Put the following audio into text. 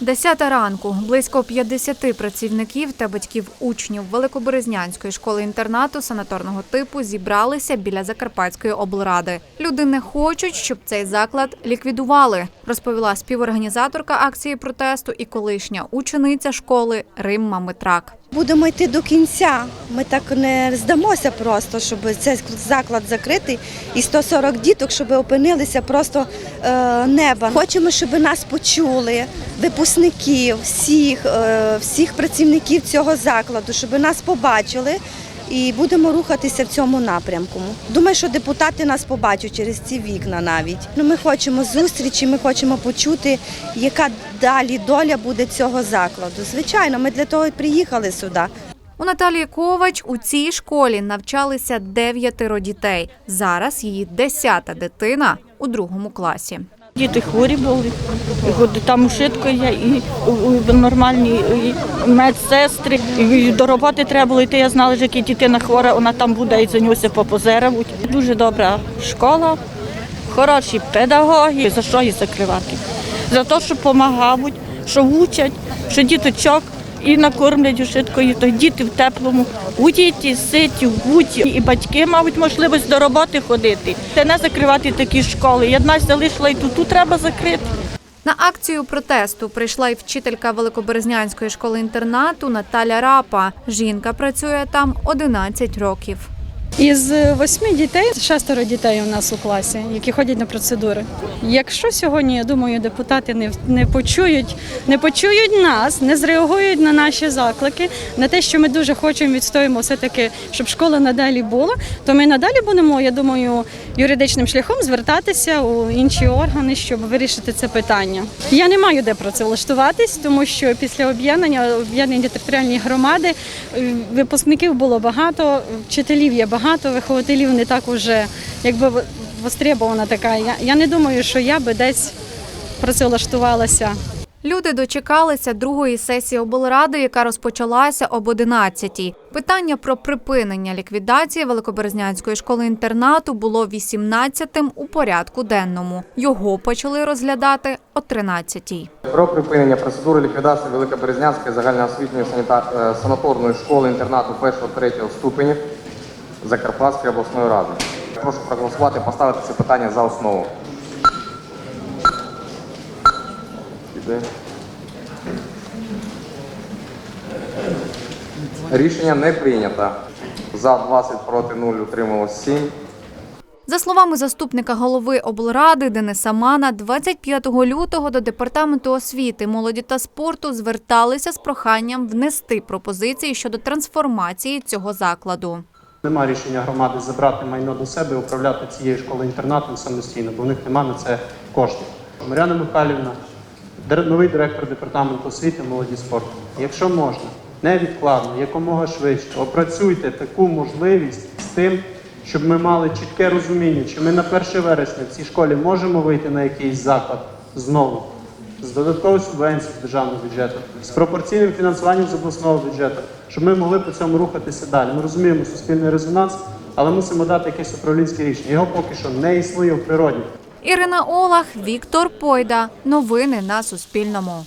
Десята ранку близько 50 працівників та батьків учнів Великоберезнянської школи-інтернату санаторного типу зібралися біля Закарпатської облради. Люди не хочуть, щоб цей заклад ліквідували, розповіла співорганізаторка акції протесту і колишня учениця школи Римма Митрак. Будемо йти до кінця. Ми так не здамося просто, щоб цей заклад закритий і 140 діток, щоб опинилися просто е, неба. Хочемо, щоб нас почули, випускників, всіх, е, всіх працівників цього закладу, щоб нас побачили. І будемо рухатися в цьому напрямку. Думаю, що депутати нас побачать через ці вікна навіть. Ну, ми хочемо зустрічі, ми хочемо почути, яка далі доля буде цього закладу. Звичайно, ми для того і приїхали сюди. У Наталії Ковач у цій школі навчалися дев'ятеро дітей. Зараз її десята дитина у другому класі. Діти хворі були, і там швидко є, і нормальні і медсестри, і до роботи треба було йти. Я знала, що яка дитина хвора, вона там буде і за нього все попозеравуть. Дуже добра школа, хороші педагоги. За що її закривати? За те, що допомагають, що вчать, що діточок і накормлять ушиткою, то діти в теплому, у діті, ситі, гуті. І батьки мають можливість до роботи ходити. Та не закривати такі школи. Я одна залишила і тут, тут треба закрити. На акцію протесту прийшла й вчителька Великоберезнянської школи-інтернату Наталя Рапа. Жінка працює там 11 років. Із восьми дітей шестеро дітей у нас у класі, які ходять на процедури. Якщо сьогодні, я думаю, депутати не, не почують, не почують нас, не зреагують на наші заклики, на те, що ми дуже хочемо відстоїмо все таки, щоб школа надалі була, то ми надалі будемо, я думаю, юридичним шляхом звертатися у інші органи, щоб вирішити це питання. Я не маю де працевлаштуватись, тому що після об'єднання об'єднання територіальної громади е, випускників було багато, вчителів є багато, вихователів не так уже якби востребована така. Я, я не думаю, що я би десь працевлаштувалася. Люди дочекалися другої сесії облради, яка розпочалася об 11-й. Питання про припинення ліквідації Великоберезнянської школи-інтернату було 18-тим у порядку денному. Його почали розглядати о 13-й. Про припинення процедури ліквідації Великоберезнянської загальноосвітньої е, санаторної школи інтернату 1-3 ступенів Закарпатської обласної ради. Прошу проголосувати, поставити це питання за основу. Іде. Рішення не прийнято. За 20 проти 0 утрималось 7. За словами заступника голови облради Дениса Мана, 25 лютого до департаменту освіти, молоді та спорту зверталися з проханням внести пропозиції щодо трансформації цього закладу. Нема рішення громади забрати майно до себе і управляти цією школою інтернатом самостійно, бо в них немає на це коштів. Мар'яна Михайлівна, новий директор департаменту освіти, молоді спорту. Якщо можна, невідкладно, якомога швидше, опрацюйте таку можливість з тим, щоб ми мали чітке розуміння, чи ми на 1 вересня в цій школі можемо вийти на якийсь заклад знову з додаткової субвенції з державного бюджету, з пропорційним фінансуванням з обласного бюджету, щоб ми могли по цьому рухатися далі. Ми розуміємо суспільний резонанс, але мусимо дати якесь управлінське рішення. Його поки що не існує в природі. Ірина Олах, Віктор Пойда. Новини на Суспільному.